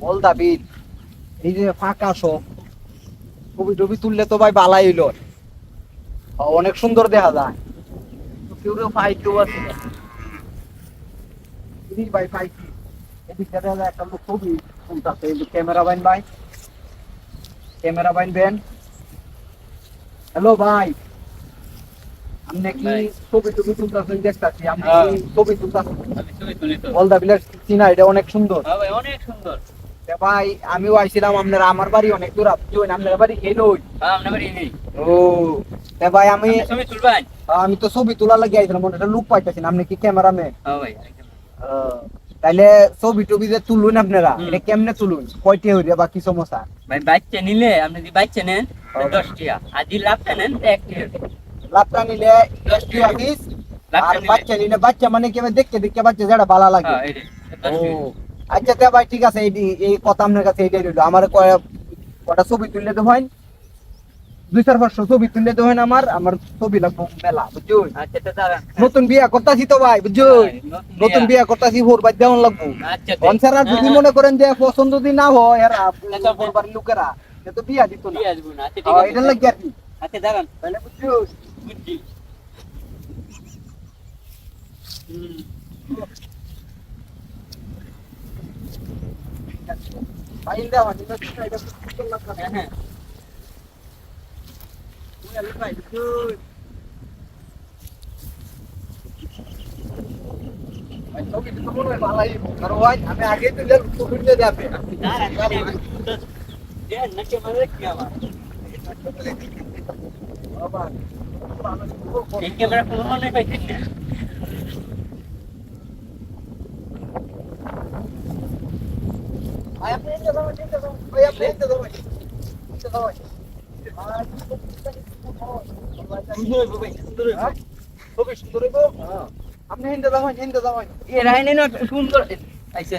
বল দাবিদ এই যে ফাঁকা টবি তুললে তো ভাই বালাই হইল। অনেক সুন্দর দেখা যায়। কেউ পাইতেও আছে। দেখা যায় একটা লোক ক্যামেরা বাইন ভাই। ক্যামেরা বাইন বেন হ্যালো ভাই। আপনি কি ছবি টবি তুলতাছেন দেখতাছি আপনি হ্যাঁ। কি ছবি তুলতাছেন তো। বল চিনা এটা অনেক সুন্দর। হ্যাঁ অনেক সুন্দর। ভাই আমিও আইছিলাম আপনার আমার বাড়ি অনেক দূর আপনি আপনার বাড়ি এলো হ্যাঁ আপনার বাড়ি নেই ও ভাই আমি ছবি তুলবেন? আমি তো ছবি তোলা লাগে আইছিলাম ওটা লুক পাইতেছি না আপনি কি ক্যামেরাম্যান? হ্যাঁ ভাই তাইলে ছবি টবি যে তুলুন আপনারা এটা কেমনে তুলুন? কয়টি হইরে বা কি সমস্যা? ভাই বাচ্চা নিলে আপনি যদি বাচ্চা নেন হ্যাঁ। দশ টাকা আর যদি লাভটা নেন এক লাভটা নিলে এসটি অফিস আর বাচ্চা নিলে বাচ্চা মানে কেমন দেখতে দেখতে বাচ্চা যেটা ভালো লাগে। হ্যাঁ টাকা। আচ্ছা তা ভাই ঠিক আছে এই এই কথা আপনার কাছে এইটাই রইল। আমার কটা ছবি তুললে তো হয় দুই চার পাঁচশো ছবি তুললে তো হয় না আমার? আমার ছবি লাগবো মেলা বুঝছ আচ্ছা নতুন বিয়া করতাছি তো ভাই বুঝছ নতুন বিয়া। করতাছি ভোর বাদ দেওয়ান লাগবো। আচ্ছা আর যদি মনে করেন যে পছন্দ যদি না হয় এরা ভোর বাড়ির লোকেরা সে তো বিয়া দিত না। দিয়ে আসব না। আচ্ছা ঠিক হ্যাঁ, আছে এটার লাগে আর কি। আচ্ছা দাঁড়ান। তাহলে বুঝছ হ্যাঁ। ভাই তো আমি আগে দিয়ে যাবে এই ক্যামেরা কোনো মনে ভাই আপনি এসে দাও এসে দাও ভাই আপনি এসে দাও ভাই এসে দাও ভাই আর সুন্দর হবে ভাই সুন্দর হবে হ্যাঁ? খুবই সুন্দর হইবো আপনি হিন্দে দাও হিন্দে দাও এ রাইনে না সুন্দর আইছে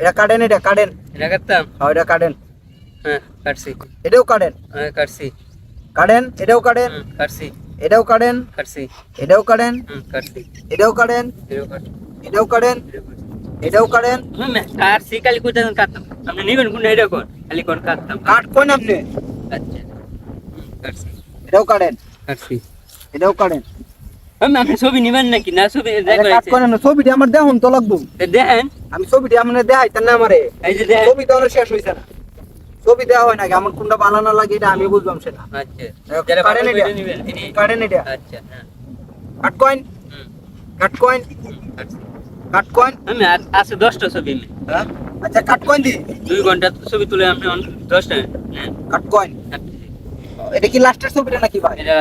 এটা কাটেন এটা কাটেন। এটা কাটতাম? হ্যাঁ এটা কাটেন। হ্যাঁ কাটছি। এটাও কাটেন। হ্যাঁ কাটছি। কাটেন এটাও কাটেন। হুম, কাটছি। এটাও কাটেন। কাটছি। এটাও কাটেন। হুম, কাটছি। এটাও কাটেন। এটাও কাটেন। এটাও কাটেন। হুম, কাটছি খালি কোথায় কাটতাম। আপনি নিবেন কোন এটা কোন? খালি কোন কাটতাম? কাট কোন আপনি? আচ্ছা। এটাও কাটেন। কাটছি। এটাও কাটেন। আমি ছবি নিবেন নাকি? না ছবি করেন ছবিটি আমার দেহন তো লাগবো। দেখেন। আমি ছবিটি আপনার দেখাই তার না আমারে এই যে ছবি তো শেষ হইছে না। ছবি দেওয়া হয় নাকি? আমার কোনটা বানানো লাগে এটা আমি বুঝলাম সেটা। আচ্ছা। কাটেন এটা। কাটেন আচ্ছা হ্যাঁ। কাট কয়েন। কাট কয়েন। কাট কয়েন। আমি আছে দশটা ছবি হ্যাঁ? আচ্ছা কাট কয়েন দি। দুই ঘণ্টা ছবি তুলে আপনি দশটা। নেন কাট কয়েন। এটা কি লাস্টের ছবিটা নাকি ভাই? এটা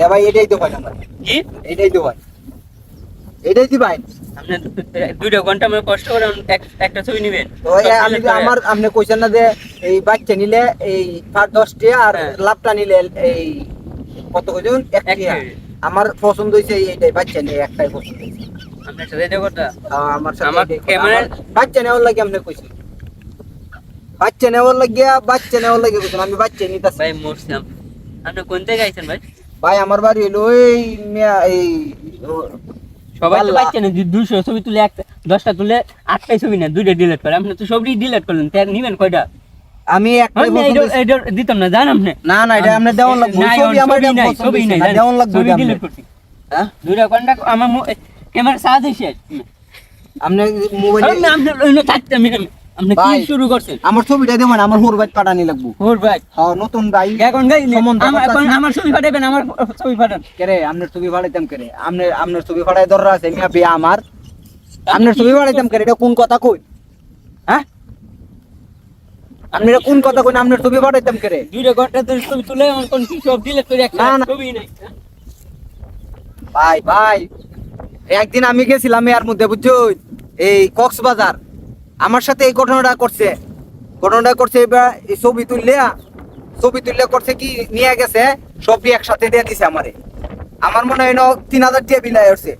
হ্যাঁ ভাই এটাই তো ভাই আমার। কি? এটাই তো ভাই। এটাই দি ভাই। আপনি দুইটা ঘণ্টা আমার কষ্ট করে একটা ছবি নিবেন। আমি আমার আপনি কইছেন না যে এই বাচ্চা নিলে এই পাঁচ দশটি আর হ্যাঁ। লাভটা নিলে এই কত। টাকা। আমার পছন্দ এইটাই বাচ্চা নিয়ে একটাই পছন্দ হইছে। আপনার সাথে এটা কথা? আমার সাথে। ক্যামেরা- বাচ্চা নেওয়ার লাগে আপনি কইছেন। বাচ্চা নেওয়ার লাগে বাচ্চা নেওয়ার লাগে আমি বাচ্চা ভাই মরছি আপনি কোন থেকে আইছেন ভাই? ভাই আমার বাড়ি ওই এই সবাই তো। বাচ্চা না দুশো ছবি তুলে একটা দশটা তুলে আটটাই ছবি না দুইটা ডিলিট করে আপনি তো সবই ডিলিট করলেন তার নিবেন কয়টা আমি। এইটা দিতাম না জান আপনি না না এটা আপনি দেওয়ান লাগবে ছবি আমার ছবি নাই, দেওয়ান লাগবে ছবি delete করছি। হ্যাঁ দুইটা ঘণ্টা আমার ক্যামেরা সাথে শেষ আপনি মোবাইল আপনি থাকতে আমি আপনি কি শুরু করছেন? আমার ছবিটা দেবেন আমার হোর বাইট পাঠানি লাগবো। ওর ভাই? হ্যাঁ নতুন ভাই। এখন গাই এখন আমার ছবি পাঠাবেন আমার ছবি পাঠান। কেরে আপনার ছবি ফাড়াইতাম কেরে আপনি আপনার ছবি ফাড়াই দররা আছে মিয়া বিয়া আমার। আপনার ছবি ফাড়াইতাম কেরে এটা কোন কথা কই? হ্যাঁ? আপনারা কোন কথা কোন আপনার ছবি পাঠাইতাম কে দুইটা ঘণ্টা ধরে ছবি তুলে আমার কোন কি সব ডিলিট করে একটা না, না। ছবি নাই। ভাই ভাই। একদিন আমি গেছিলাম এর মধ্যে বুঝছ এই কক্সবাজার। আমার সাথে এই ঘটনাটা করছে। ঘটনাটা করছে এবার এই ছবি তুললে ছবি তুললে করছে কি, নিয়ে গেছে সবটি একসাথে দিয়ে দিছে আমারে। আমার মনে হয় না তিন হাজার টাকা বিলাই আসছে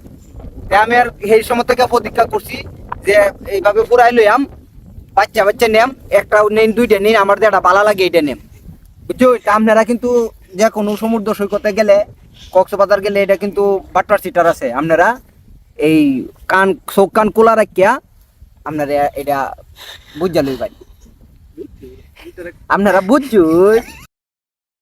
আমি আর সেই সময় থেকে প্রতীক্ষা করছি যে এইভাবে পুরাই লইয়াম, বাচ্চা বাচ্চা নেম একটা নেন, দুইটা নেন, আমার যেটা ভালো লাগে এটা নেম বুঝছ? আপনারা কিন্তু যে কোনো সমুদ্র সৈকতে গেলে, কক্সবাজার গেলে এটা কিন্তু বাটার সিটার আছে। আপনারা এই কান, চোখ কান খোলা রাখিয়া আপনারা এটা বুঝা লই ভাই আপনারা বুঝছ